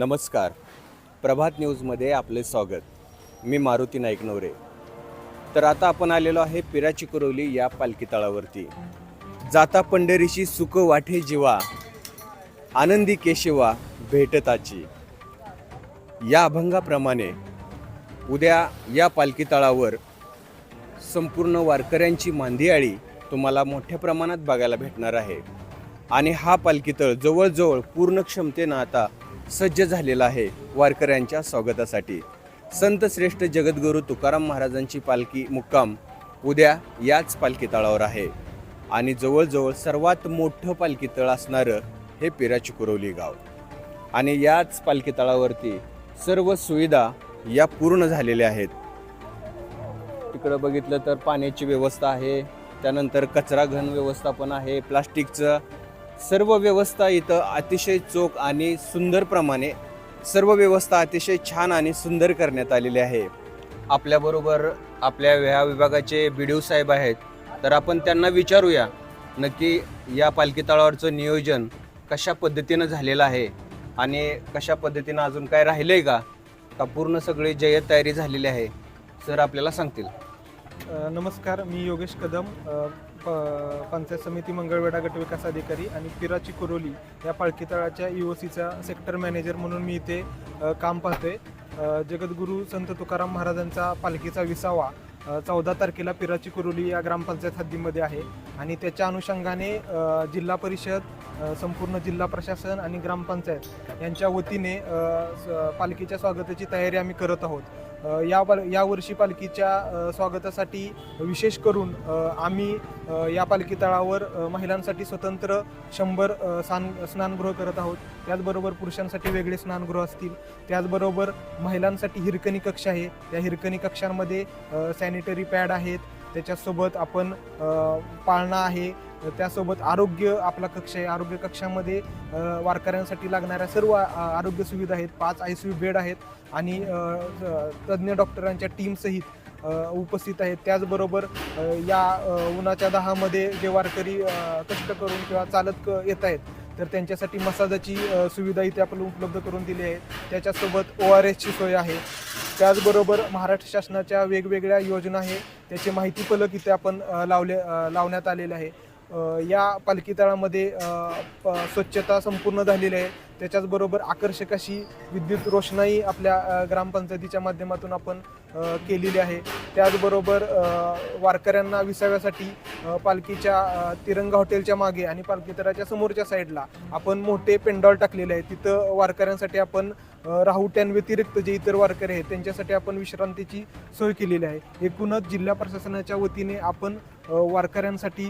नमस्कार. प्रभात न्यूजमध्ये आपले स्वागत. मी मारुती नाईक नवरे तर आता आपण आलेलो आहे पिराची कुरवली या पालखी तळावरती जाता पंढरीशी सुख वाटे जीवा आनंदी केशवा भेटताची. या अभंगाप्रमाणे उद्या या पालखी तळावर संपूर्ण वारकऱ्यांची मांदियाळी तुम्हाला मोठ्या प्रमाणात बघायला भेटणार आहे. आणि हा पालखी तळ जवळजवळ पूर्ण क्षमतेनं आता सज्ज झालेला आहे वारकऱ्यांच्या स्वागतासाठी. संत श्रेष्ठ जगद्गुरू तुकाराम महाराजांची पालखी मुक्काम उद्या याच पालखी तळावर आहे. आणि जवळजवळ सर्वात मोठं पालखी तळ असणारं हे पिराची कुरवली गाव. आणि याच पालखी तळावरती सर्व सुविधा या पूर्ण झालेल्या आहेत. तिकडं बघितलं तर पाण्याची व्यवस्था आहे. त्यानंतर कचरा घन व्यवस्थापन आहे. प्लास्टिकचं सर्व व्यवस्था इथं अतिशय चोख आणि सुंदर प्रमाणे सर्व व्यवस्था अतिशय छान आणि सुंदर करण्यात आलेली आहे. आपल्याबरोबर आपल्या ह्या विभागाचे बी डी साहेब आहेत तर आपण त्यांना विचारूया नक्की या पालखी तळावरचं नियोजन कशा पद्धतीनं झालेलं आहे आणि कशा पद्धतीनं अजून काय राहिलं आहे का? का पूर्ण सगळी जय्यत तयारी झालेली आहे सर आपल्याला सांगतील. नमस्कार मी योगेश कदम प- पंचायत समिती मंगळवेढा गटविकास अधिकारी आणि पिराची कुरोली या पालखी तळाच्या ओ सीचा सेक्टर मॅनेजर म्हणून मी इथे काम पाहतोय. जगद्गुरू संत तुकाराम महाराजांचा पालखीचा विसावा चौदा तारखेला पिराची कुरोली या ग्रामपंचायत हद्दीमध्ये आहे. आणि त्याच्या अनुषंगाने जिल्हा परिषद संपूर्ण जिल्हा प्रशासन आणि ग्रामपंचायत यांच्या वतीने पालखीच्या स्वागताची तयारी आम्ही करत आहोत. या पाल यावर्षी पालखीच्या स्वागतासाठी विशेष करून आम्ही या पालखी तळावर महिलांसाठी स्वतंत्र शंभर सान स्नान स्नानगृह करत आहोत. त्याचबरोबर पुरुषांसाठी वेगळे स्नानगृह असतील. त्याचबरोबर महिलांसाठी हिरकणी कक्ष आहे. त्या हिरकणी कक्षांमध्ये सॅनिटरी पॅड आहेत. त्याच्यासोबत आपण पाळणा आहे. त्यासोबत आरोग्य आपला कक्ष आहे. आरोग्य कक्षामध्ये वारकऱ्यांसाठी लागणाऱ्या सर्व आरोग्य सुविधा आहेत. पाच आय सी यू बेड आहेत आणि तज्ज्ञ डॉक्टरांच्या टीमसहित उपस्थित आहेत. त्याचबरोबर या उन्हाच्या दहामध्ये जे वारकरी कष्ट करून किंवा चालत क- येत आहेत तर त्यांच्यासाठी मसाजाची सुविधा इथे आपल्याला उपलब्ध करून दिली आहे. त्याच्यासोबत ओ आर एसची सोय आहे. त्याचबरोबर महाराष्ट्र शासनाच्या वेगवेगळ्या योजना आहे त्याची माहिती फलक इथे आपण लावले लावण्यात आलेले आहे. या पालखी तळामध्ये प- स्वच्छता संपूर्ण झालेली आहे. त्याच्याचबरोबर आकर्षक अशी विद्युत रोषणाई आपल्या ग्रामपंचायतीच्या माध्यमातून आपण केलेली आहे. त्याचबरोबर वारकऱ्यांना विसाव्यासाठी पालखीच्या तिरंगा हॉटेलच्या मागे आणि पालखी तळाच्या समोरच्या साईडला आपण मोठे पेंडॉल टाकलेले आहे. तिथं वारकऱ्यांसाठी आपण राहुट्यांव्यतिरिक्त जे इतर वारकरी आहेत त्यांच्यासाठी आपण विश्रांतीची सोय केलेली आहे. एकूणच जिल्हा प्रशासनाच्या वतीने आपण वारकऱ्यांसाठी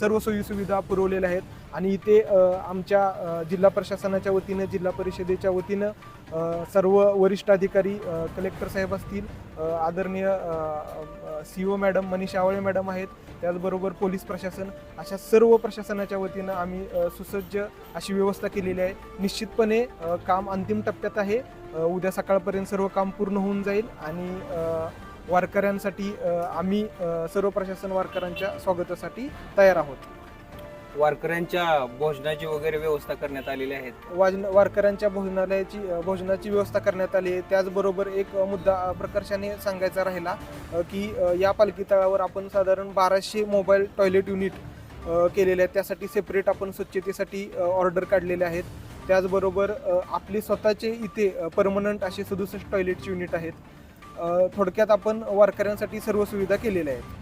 सर्व सोयी सुविधा पुरवलेल्या आहेत. आणि इथे आमच्या जिल्हा प्रशासनाच्या वतीनं जिल्हा परिषदेच्या वतीनं सर्व वरिष्ठ अधिकारी कलेक्टर साहेब असतील आदरणीय C O madam Manisha Awale madam आहेत त्याचबरोबर पोलीस प्रशासन अशा सर्व प्रशासनाच्या वतीनं आम्ही सुसज्ज अशी व्यवस्था केलेली आहे. निश्चितपणे काम अंतिम टप्प्यात आहे. उद्या सकाळपर्यंत सर्व काम पूर्ण होऊन जाईल आणि वारकऱ्यांसाठी आम्ही सर्व प्रशासन वारकऱ्यांच्या स्वागतासाठी तयार आहोत. वारकऱ्यांच्या भोजनाची वगैरे व्यवस्था करण्यात आलेली आहेत. वाजन वारकऱ्यांच्या भोजनालयाची भोजनाची व्यवस्था करण्यात आली आहे. त्याचबरोबर एक मुद्दा प्रकर्षाने सांगायचा राहिला की या पालखी तळावर आपण साधारण बाराशे मोबाईल टॉयलेट युनिट केलेले आहेत. त्यासाठी सेपरेट आपण स्वच्छतेसाठी ऑर्डर काढलेले आहेत. त्याचबरोबर आपले स्वतःचे इथे परमनंट असे सदुसष्ट टॉयलेटचे युनिट आहेत. थोडक्यात आपण वारकऱ्यांसाठी सर्व सुविधा केलेल्या आहेत.